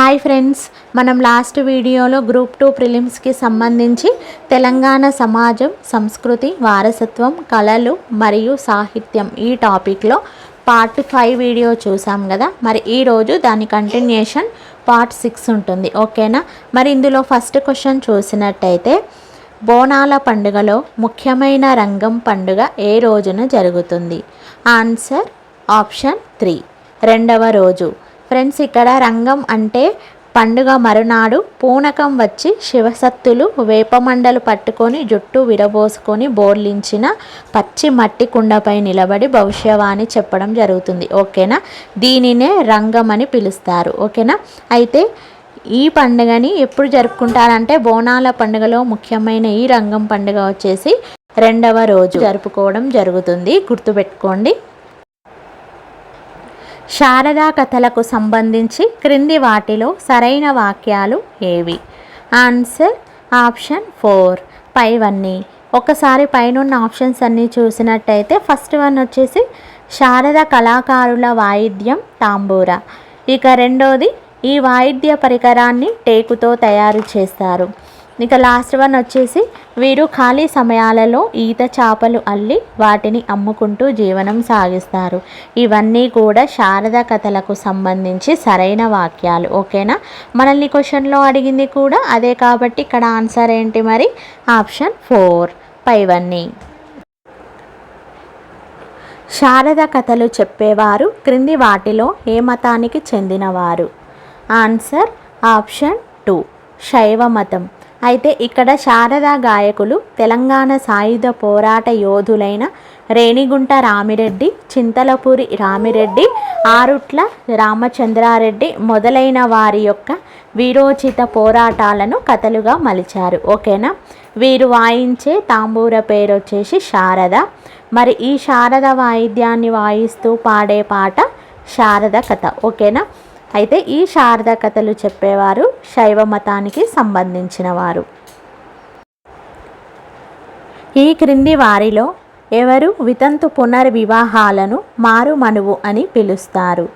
Hi friends మనం last వీడియోలో group two ప్రిలిమ్స్కి సంబంధించి తెలంగాణ సమాజం సంస్కృతి వారసత్వం కళలు మరియు సాహిత్యం ఈ టాపిక్లో పార్ట్ ఫైవ్ వీడియో చూసాం కదా. మరి ఈరోజు దాని కంటిన్యూషన్ పార్ట్ సిక్స్ ఉంటుంది. ఓకేనా? మరి ఇందులో ఫస్ట్ క్వశ్చన్ చూసినట్టయితే బోనాల పండుగలో ముఖ్యమైన రంగం పండుగ ఏ రోజున జరుగుతుంది? Answer option three. రెండవ రోజు ఫ్రెండ్స్ ఇక్కడ రంగం అంటే పండుగ మరునాడు పూనకం వచ్చి శివసత్తులు వేపమండలు పట్టుకొని జుట్టు విరబోసుకొని బోర్లించిన పచ్చి మట్టి కుండపై నిలబడి భవిష్యవాణి చెప్పడం జరుగుతుంది. ఓకేనా? దీనినే రంగం అని పిలుస్తారు. ఓకేనా? అయితే ఈ పండుగని ఎప్పుడు జరుపుకుంటారంటే బోనాల పండుగలో ముఖ్యమైన ఈ రంగం పండుగ వచ్చేసి రెండవ రోజు జరుపుకోవడం జరుగుతుంది. గుర్తుపెట్టుకోండి. శారదా కథలకు సంబంధించి క్రింది వాటిలో సరైన వాక్యాలు ఏవి? Answer option four. పైవన్నీ. ఒకసారి పైనున్న ఆప్షన్స్ అన్నీ చూసినట్టయితే ఫస్ట్ వన్ వచ్చేసి శారద కళాకారుల వాయిద్యం తాంబూర. ఇక రెండోది ఈ వాయిద్య పరికరాన్ని టేకుతో తయారు చేస్తారు. ఇక లాస్ట్ వన్ వచ్చేసి వీరు ఖాళీ సమయాలలో ఈత చేపలు అల్లి వాటిని అమ్ముకుంటూ జీవనం సాగిస్తారు. ఇవన్నీ కూడా శారద కథలకు సంబంధించి సరైన వాక్యాలు. ఓకేనా? మనల్ని క్వశ్చన్లో అడిగింది కూడా అదే కాబట్టి ఇక్కడ ఆన్సర్ ఏంటి మరి? ఆప్షన్ ఫోర్ పైవన్నీ. శారద కథలు చెప్పేవారు క్రింది వాటిలో ఏ మతానికి చెందినవారు? ఆన్సర్ ఆప్షన్ టూ శైవ మతం. అయితే ఇక్కడ శారదా గాయకులు తెలంగాణ సాయుధ పోరాట యోధులైన రేణిగుంట రామిరెడ్డి చింతలపూరి రామిరెడ్డి ఆరుట్ల రామచంద్రారెడ్డి మొదలైన వారి యొక్క వీరోచిత పోరాటాలను కథలుగా మలిచారు. ఓకేనా? వీరు వాయించే తాంబూర పేరు వచ్చేసి శారద. మరి ఈ శారద వాయిద్యాన్ని వాయిస్తూ పాడే పాట శారద కథ. ఓకేనా? అయితే ఈ శారద కథలు చెప్పేవారు శైవ మతానికి సంబంధించిన వారు ఈ క్రింది వారిలో ఎవరు వితంతు పునర్వివాహాలను మారుమనువు అని పిలుస్తారు.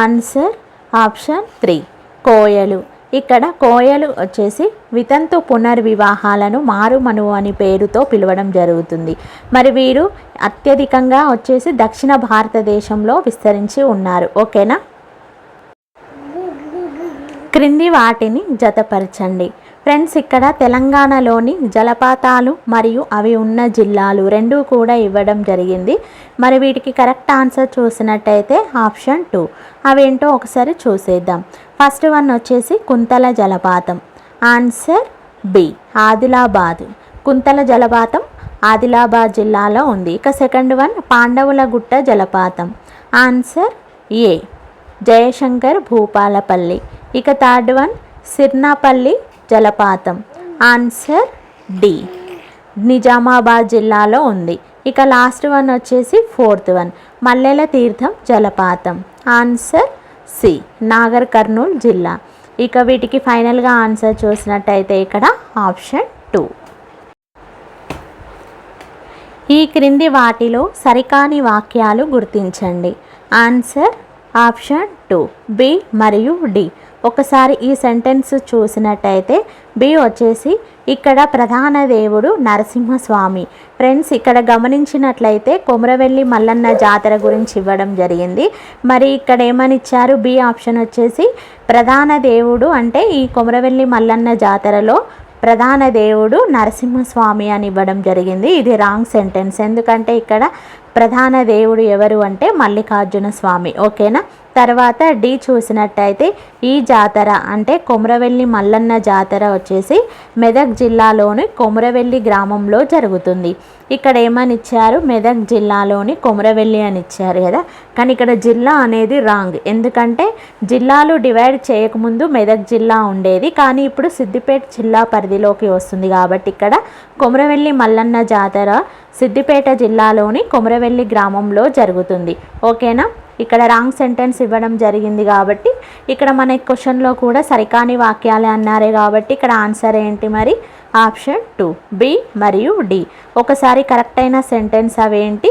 ఆన్సర్ ఆప్షన్ త్రీ కోయలు. ఇక్కడ కోయలు వచ్చేసి వితంతు పునర్వివాహాలను మారుమనువు అని పేరుతో పిలవడం జరుగుతుంది. మరి వీరు అత్యధికంగా వచ్చేసి దక్షిణ భారతదేశంలో విస్తరించి ఉన్నారు. ఓకేనా? క్రింది వాటిని జతపరచండి. ఫ్రెండ్స్ ఇక్కడ తెలంగాణలోని జలపాతాలు మరియు అవి ఉన్న జిల్లాలు రెండు కూడా ఇవ్వడం జరిగింది. మరి వీటికి కరెక్ట్ ఆన్సర్ చూసినట్టయితే ఆప్షన్ టూ. అవేంటో ఒకసారి చూసేద్దాం. ఫస్ట్ వన్ వచ్చేసి కుంతల జలపాతం. Answer B Adilabad. కుంతల జలపాతం ఆదిలాబాద్ జిల్లాలో ఉంది. ఇక సెకండ్ వన్ పాండవుల గుట్ట జలపాతం. Answer A Jayashankar Bhupalpally. ఇక థర్డ్ వన్ సిర్నాపల్లి జలపాతం. Answer D. నిజామాబాద్ జిల్లాలో ఉంది. ఇక లాస్ట్ వన్ వచ్చేసి ఫోర్త్ వన్ మల్లెల తీర్థం జలపాతం. ఆన్సర్ సి నాగర్ కర్నూల్ జిల్లా. ఇక వీటికి ఫైనల్గా ఆన్సర్ చూసినట్టయితే ఇక్కడ ఆప్షన్ టూ. ఈ క్రింది వాటిలో సరికాని వాక్యాలు గుర్తించండి. ఆన్సర్ ఆప్షన్ టూ బి మరియు డి. ఒకసారి ఈ సెంటెన్స్ చూసినట్టయితే బి వచ్చేసి ఇక్కడ ప్రధాన దేవుడు నరసింహస్వామి. ఫ్రెండ్స్ ఇక్కడ గమనించినట్లయితే కొమరవెల్లి మల్లన్న జాతర గురించి ఇవ్వడం జరిగింది. మరి ఇక్కడ ఏమని ఇచ్చారు బి ఆప్షన్ వచ్చేసి ప్రధాన దేవుడు అంటే ఈ కొమరవెల్లి మల్లన్న జాతరలో ప్రధాన దేవుడు నరసింహస్వామి అని ఇవ్వడం జరిగింది. ఇది రాంగ్ సెంటెన్స్. ఎందుకంటే ఇక్కడ ప్రధాన దేవుడు ఎవరు అంటే మల్లికార్జున స్వామి. ఓకేనా? తర్వాత డి చూసినట్టయితే ఈ జాతర అంటే కొమరవెల్లి మల్లన్న జాతర వచ్చేసి మెదక్ జిల్లాలోని కొమరవెల్లి గ్రామంలో జరుగుతుంది. ఇక్కడ ఏమని ఇచ్చారు? మెదక్ జిల్లాలోని కొమరవెల్లి అని ఇచ్చారు కదా. కానీ ఇక్కడ జిల్లా అనేది రాంగ్. ఎందుకంటే జిల్లాలు డివైడ్ చేయకముందు మెదక్ జిల్లా ఉండేది. కానీ ఇప్పుడు సిద్దిపేట జిల్లా పరిధిలోకి వస్తుంది కాబట్టి ఇక్కడ కొమరవెల్లి మల్లన్న జాతర సిద్దిపేట జిల్లాలోని కొమరవెల్లి గ్రామంలో జరుగుతుంది. ఓకేనా? ఇక్కడ రాంగ్ సెంటెన్స్ ఇవ్వడం జరిగింది కాబట్టి ఇక్కడ మన క్వశ్చన్లో కూడా సరికాని వాక్యాలే అన్నారే కాబట్టి ఇక్కడ ఆన్సర్ ఏంటి మరి? ఆప్షన్ టూ బి మరియు డి ఒకసారి కరెక్ట్ అయిన సెంటెన్స్ అవేంటి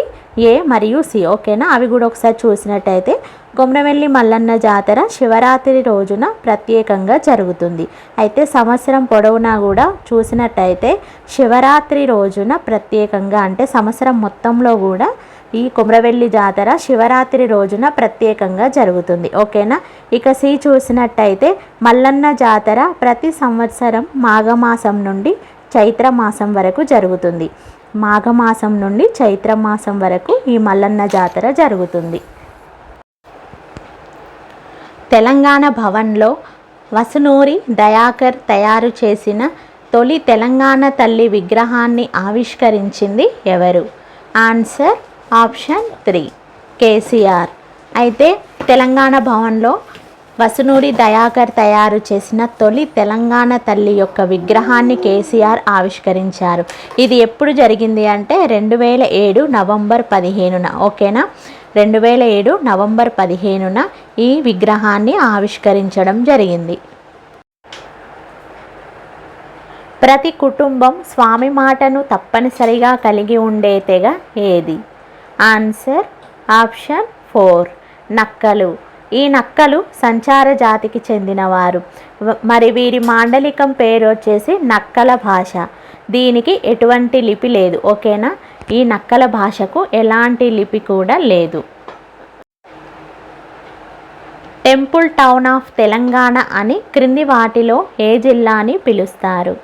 ఏ మరియు సి ఓకేనా అవి కూడా ఒకసారి చూసినట్టయితే కొమరవెల్లి మల్లన్న జాతర శివరాత్రి రోజున ప్రత్యేకంగా జరుగుతుంది. అయితే సంవత్సరం పొడవునా కూడా చూసినట్టయితే శివరాత్రి రోజున ప్రత్యేకంగా అంటే సంవత్సరం మొత్తంలో కూడా ఈ కుమ్రవెల్లి జాతర శివరాత్రి రోజున ప్రత్యేకంగా జరుగుతుంది. ఓకేనా? ఇక సి చూసినట్టయితే మల్లన్న జాతర ప్రతి సంవత్సరం మాఘమాసం నుండి చైత్రమాసం వరకు జరుగుతుంది. మాఘమాసం నుండి చైత్రమాసం వరకు ఈ మల్లన్న జాతర జరుగుతుంది. తెలంగాణ భవన్లో వసునూరి దయాకర్ తయారు చేసిన తొలి తెలంగాణ తల్లి విగ్రహాన్ని ఆవిష్కరించింది ఎవరు? Answer option three. కేసీఆర్. అయితే తెలంగాణ భవన్లో వసునూరి దయాకర్ తయారు చేసిన తొలి తెలంగాణ తల్లి యొక్క విగ్రహాన్ని కేసీఆర్ ఆవిష్కరించారు. ఇది ఎప్పుడు జరిగింది అంటే రెండు వేల ఏడు నవంబర్ పదిహేనున. ఓకేనా? రెండు వేల ఏడు నవంబర్ పదిహేనున ఈ విగ్రహాన్ని ఆవిష్కరించడం జరిగింది. ప్రతి కుటుంబం స్వామి మాటను తప్పనిసరిగా కలిగి ఉండే తెగ ఏది? Answer option four. నక్కలు. ఈ నక్కలు సంచార జాతికి చెందినవారు. మరి వీరి మాండలికం పేరు వచ్చేసి నక్కల భాష. దీనికి ఎటువంటి లిపి లేదు ఓకేనా? ఈ నక్కల భాషకు ఎలాంటి లిపి కూడా లేదు. టెంపుల్ టౌన్ ఆఫ్ తెలంగాణ అని క్రింది వాటిలో ఏ జిల్లాని పిలుస్తారు?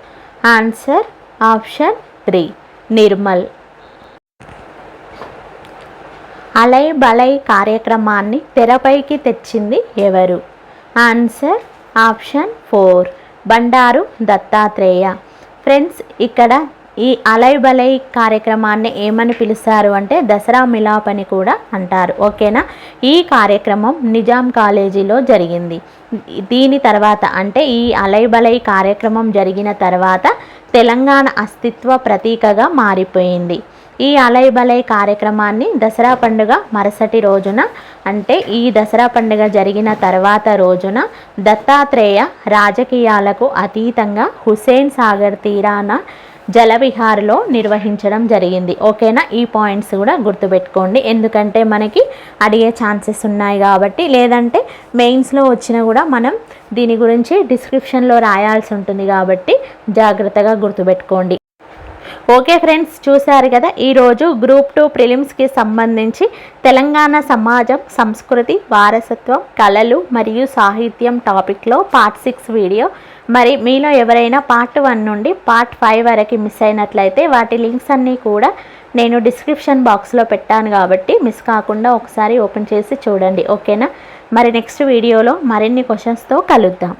Answer option three. Nirmal. Alai Balai కార్యక్రమాన్ని తెరపైకి తెచ్చింది ఎవరు? Answer option four Bandaru Dattatreya. Friends ఇక్కడ ఈ అలై బలై కార్యక్రమాన్ని ఏమని పిలుస్తారు అంటే దసరా మిలాప్ అని కూడా అంటారు. ఓకేనా? ఈ కార్యక్రమం నిజాం కాలేజీలో జరిగింది. దీని తర్వాత అంటే ఈ అలై బలై కార్యక్రమం జరిగిన తర్వాత తెలంగాణ అస్తిత్వ ప్రతీకగా మారిపోయింది. ఈ అలయ బలై కార్యక్రమాన్ని దసరా పండుగ మరుసటి రోజున అంటే ఈ దసరా పండుగ జరిగిన తర్వాత రోజున దత్తాత్రేయ రాజకీయాలకు అతీతంగా హుసేన్ సాగర్ తీరాన జలవిహార్లో నిర్వహించడం జరిగింది. ఓకేనా? ఈ పాయింట్స్ కూడా గుర్తుపెట్టుకోండి. ఎందుకంటే మనకి అడిగే ఛాన్సెస్ ఉన్నాయి కాబట్టి లేదంటే మెయిన్స్లో వచ్చినా కూడా మనం దీని గురించి డిస్క్రిప్షన్లో రాయాల్సి ఉంటుంది కాబట్టి జాగ్రత్తగా గుర్తుపెట్టుకోండి. ఓకే ఫ్రెండ్స్ చూశారు కదా? ఈరోజు గ్రూప్ టూ ప్రిలిమ్స్కి సంబంధించి తెలంగాణ సమాజం సంస్కృతి వారసత్వం కళలు మరియు సాహిత్యం టాపిక్లో పార్ట్ సిక్స్ వీడియో. మరి మీలో ఎవరైనా పార్ట్ వన్ నుండి పార్ట్ ఫైవ్ వరకు మిస్ అయినట్లయితే వాటి లింక్స్ అన్నీ కూడా నేను డిస్క్రిప్షన్ బాక్స్లో పెట్టాను కాబట్టి మిస్ కాకుండా ఒకసారి ఓపెన్ చేసి చూడండి ఓకేనా? మరి నెక్స్ట్ వీడియోలో మరిన్ని క్వశ్చన్స్తో కలుద్దాం.